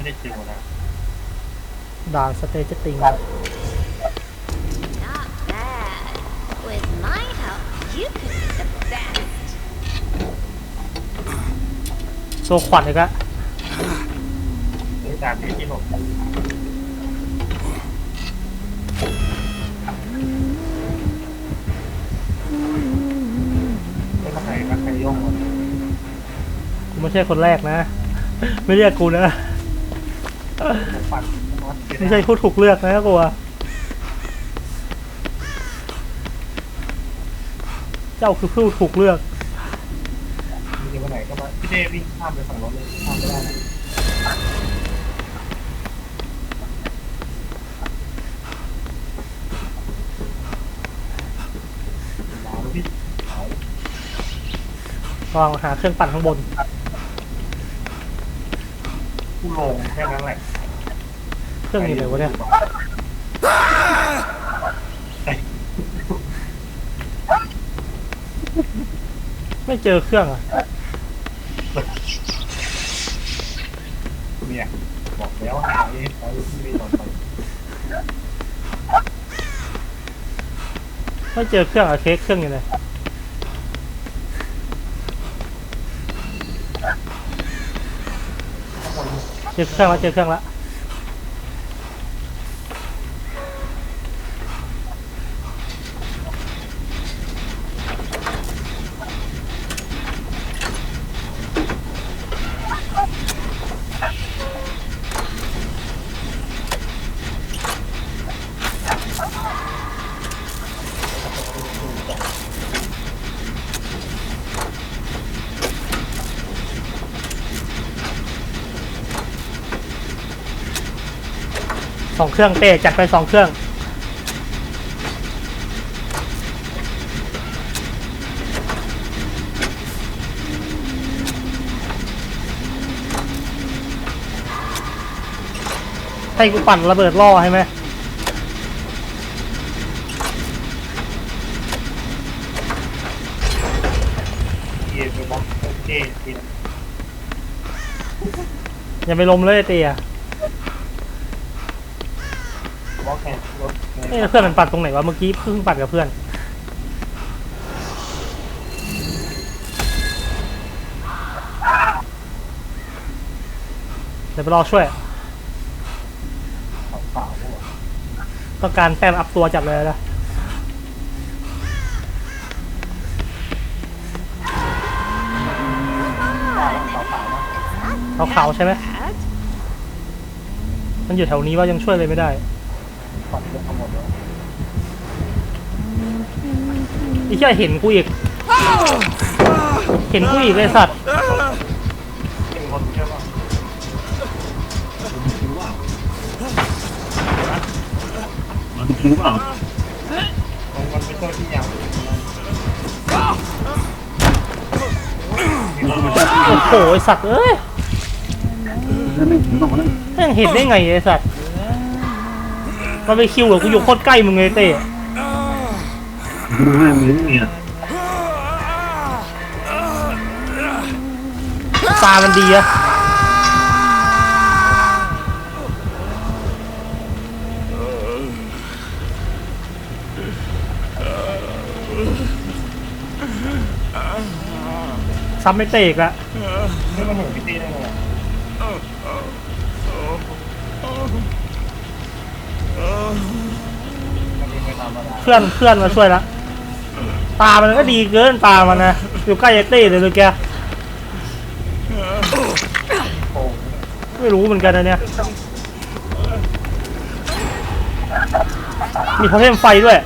ไม่ได้จิวนะด่านสเตจติง Not bad. With my help, you could be the best. ตัวขวัญอีกแล้วหรือการที่ที่หลบไม่ต้องไหนรักใครย่องหมดกูไม่ใช่คนแรกนะ ไม่เรียกกูนะผม ปัดน็อตไม่ใช่ผู้ถูกเลือกนะกูอะเจ้าคือผู้ถูกเลือก มีวันไหนก็มาพี่เดวิ่งข้ามไปฝั่งรถเลยข้ามไม่ได้นะดาวพี่เอาลองหาเครื่องปั่นข้างบนผู้ ลงแค่นั้นแหละเครื่องอยู่ไหนวะเนี่ยไม่เจอเครื่องอะเนี่ยบอกแล้วหาเองเขาที่ไม่ตอนไปไม่เจอเครื่องอะเค้กเครื่องอยู่ไหน ข้างบน เจอเครื่องแล้วเจอเครื่องแล้ว สองเครื่องเต้จัดไปสองเครื่อง ให้กูปั่นระเบิดล่อให้ไหมเกียร์ไปบล็อกโอเคทีละอย่าไปลมเลย ไอ้เตี้ยบล็อกแข่งรถเอ้ยเพื่อนมันปั่นตรงไหนวะเมื่อกี้เพิ่งปั่นกับเพื่อน เดี๋ยวไปรอช่วย เปล่าเปล่าพวกต้องการแต้มอัพตัวจัดเลยนะเปล่าเปล่านะขาวๆใช่ไหม มันอยู่แถวนี้ว่ายังช่วยเลยไม่ได้ อ้เหี้ยเห็นกูอีก เห็นกูอีกเลยสัตว์เป็นรถใช่ป่ะมันรู้เปล่ามันมันไม่ใช่ที่ยาวโอ้โหสัตว์เอ้ยนั่นไม่ถึงเห็นได้ไงไอสัตว์มันไปคิวกับกูอยู่โคตรใกล้มึงเลยเต้ ดูให้มึงเนี่ยตามันดีอะซ้ำไม่เตะอีกละไม่มาหนุนพี่ตีได้ไงเพื่อนเพื่อนมาช่วยและ ตามันก็ดีเกินตามันนะอยู่ใกล้เต้เลยเลยแกไม่รู้เหมือนกันนะเนี่ย มีโทเทมไฟด้วย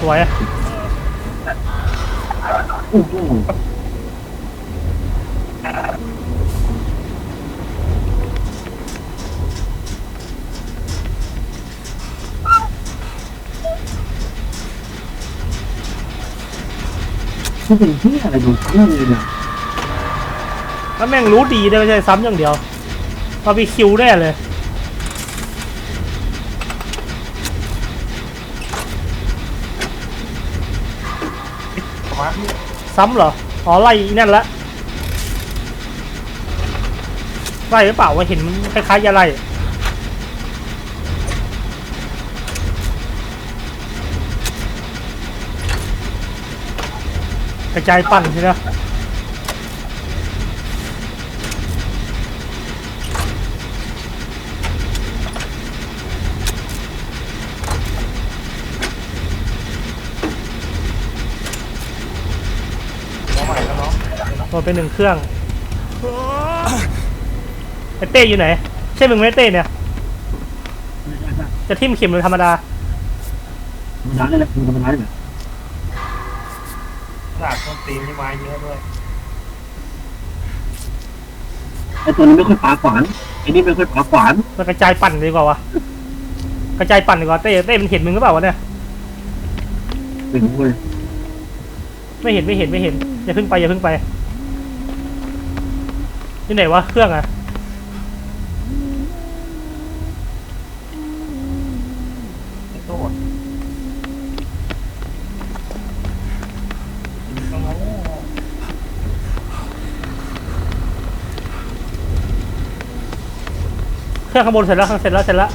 สวยอะ มันเป็นที่อะไรดูงเครื่องนี้เนี่ยถ้าแม่งรู้ดีได้ไม่ใช่ซ้ำอย่างเดียวเราไปคิวแน่เลยซ้ำเหรอ อ๋อไล่อีนั่นละไล่หรือเปล่าว่าเห็นคล้ายๆอะไร กระจายปั่นใช่ไหมหม่แล้วเนาะโดนไปหนึ่งเครื่อง ไอเต้อยู่ไหน ใช่มึงไหมเต้เนี่ย จะทิ่มเข็มหรือธรรมดา ธรรมดาเนี่ยแหละธรรมดาเนี่ย แหละหลากต้นตีนที่ไม้เยอะด้วยไอ้ตัวนี้ไม่ค่อยปาขวานไอ้นี่ไม่ค่อยปาขวานมันกระจายปั่นดีกว่าวะกระจายปั่นดีกว่าเต้เต้มันเห็นมึงหรือเปล่าวะเนี่ยไม่รู้เลยไม่เห็นไม่เห็นไม่เห็นอย่าเพิ่งไปอย่าเพิ่งไปที่ไหนวะเครื่องอะ ไอ้โต้ต้องรู้ เครื่องข้างบนเสร็จแล้วข้างเสร็จแล้วเสร็จแล้ว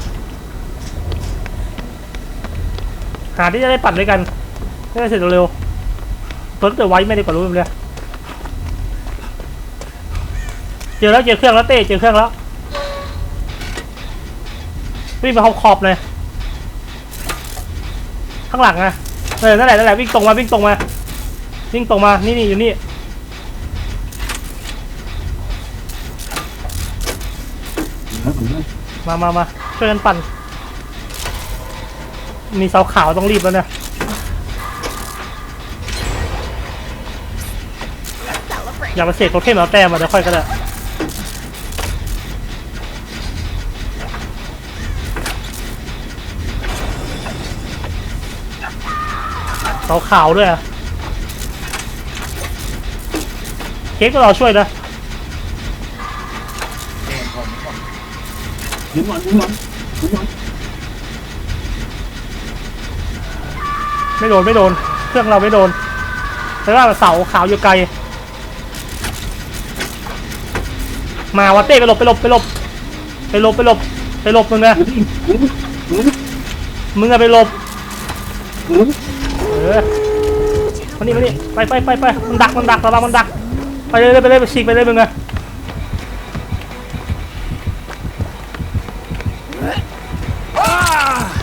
หาที่จะได้ปั่นด้วยกันได้เสร็จเร็วๆเพิ่งเกิดไว้ไม่ไดีกว่ารู้มั้ยเลยเจอแล้วเจอเครื่องแล้วเต้เจอเครื่องแล้ววิ่งไปขอบขอบเลยข้างหลังอะเออนั่นแหละนั่นแหละวิ่งตรงมาวิ่งตรงมาวิ่งตรงมานี่นี่อยู่นี่ แล้วผมมามามาช่วยกันปั่น มีเสาขาวต้องรีบแล้วเนี่ยอย่ามาเสกโทเทมเอาแต้มมาเดี๋ยวค่อยก็ได้เสาขาวด้วยอะเค้กก็รอช่วยนะ เองผมก่อน ยืนวันยืนวันยืนวันไม่โดนไม่โดน เครื่องเราไม่โดนแต่ว่าเสาขาวอยู่ไกล มาวะเต้ไปหลบไปหลบไปหลบไปหลบไปหลบไปหลบมึงนะยืนยืนมึงอะไปหลบยืนเออมานี่มานี่ไปไปไปไปมันดักมันดักระวังมันดัก ไปเลยไปเลยไปฉีกไปเลยมึงอะ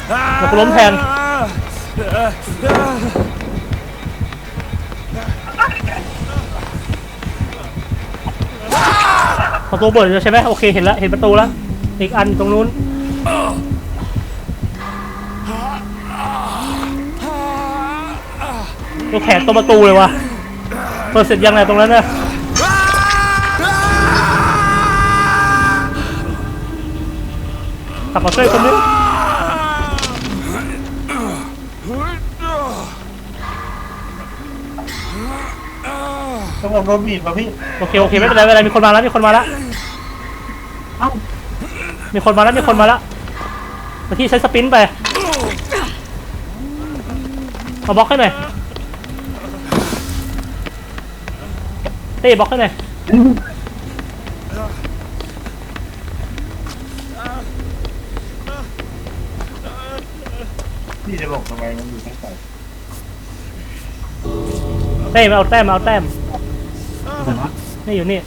แล้วกูล้มแทน ประตูเปิดแล้วใช่ไหมโอเคเห็นแล้วเห็นประตูแล้ว อีกอันตรงนู้น ตัวแขนตัวประตูเลยวะเปิดเสร็จยังไงตรงนั้นเนี่ยกลับมาช่วยคนนี้ต้อง ผมโดนบีบมาพี่โอเคโอเคไม่เป็นไรไม่เป็นไรมีคนมาแล้วมีคนมาแล้วเอ้ามีคนมาแล้วมีคนมาแล้วมาที่ใช้สปรินต์ไปมาบล็อกให้หน่อยเต้บล็อกให้หน่อยยืนพี่จะหลบทำไมมันอยู่ข้างใต้เต้มาเอาแต้มมาเอาแต้มแต่ว่า นี่อยู่นี่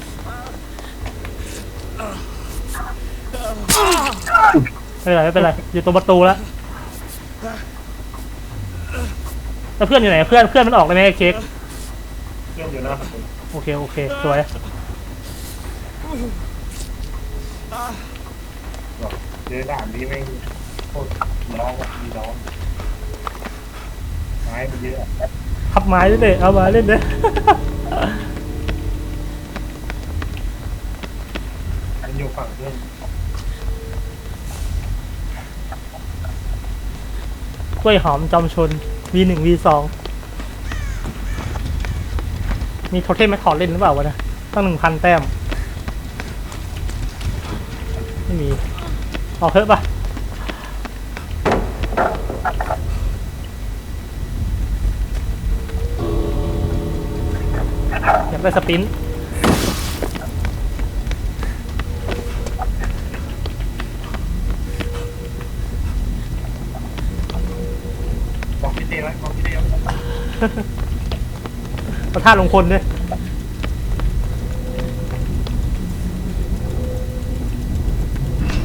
ไม่เป็นไรไม่เป็นไรอยู่ตรงประตูแล้วแล้วเพื่อนอยู่ไหนเพื่อนเพื่อนมันออกเลยไหมไอ้เค้กเครื่องอยู่หน้าประตูโอเคโอเคสวยบอกเจอด่านนี้ไม่งโคตรร้องอะมีร้องไม้มันเยอะอะพับไม้ด้วยเด้เอามาเล่นเด้มั อยู่ฝั่งเพื่อนกล้วยหอมจอมชน V1 V2 มีโทเทมแมคคอดเล่นหรือเปล่าวะเนะตั้งหนึ่งพันแต้ม ไม่มี ออกเถอะปะากได้สปริน ประท่าลงคนเนี่ย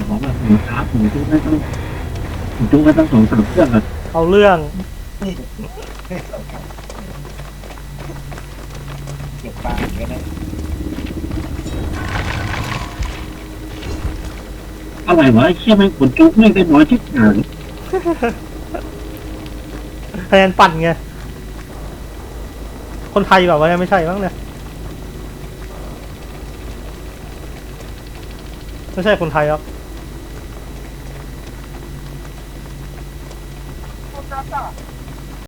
บอกว่าผมครับผมจุ๊ไม่ต้องผมจุ๊ไม่ต้องสองสามเครื่องอะเอาเรื่องเก็บปลาอย่างเงี้ยนะอะไรวะไอ้เชี่ยแม่งผลจุ๊ไม่ได้น้อยที่หางคะแนนปั่นไง คนไทยแบบว่าไม่ใช่บ้างเนี่ยไม่ใช่คนไทยหรอก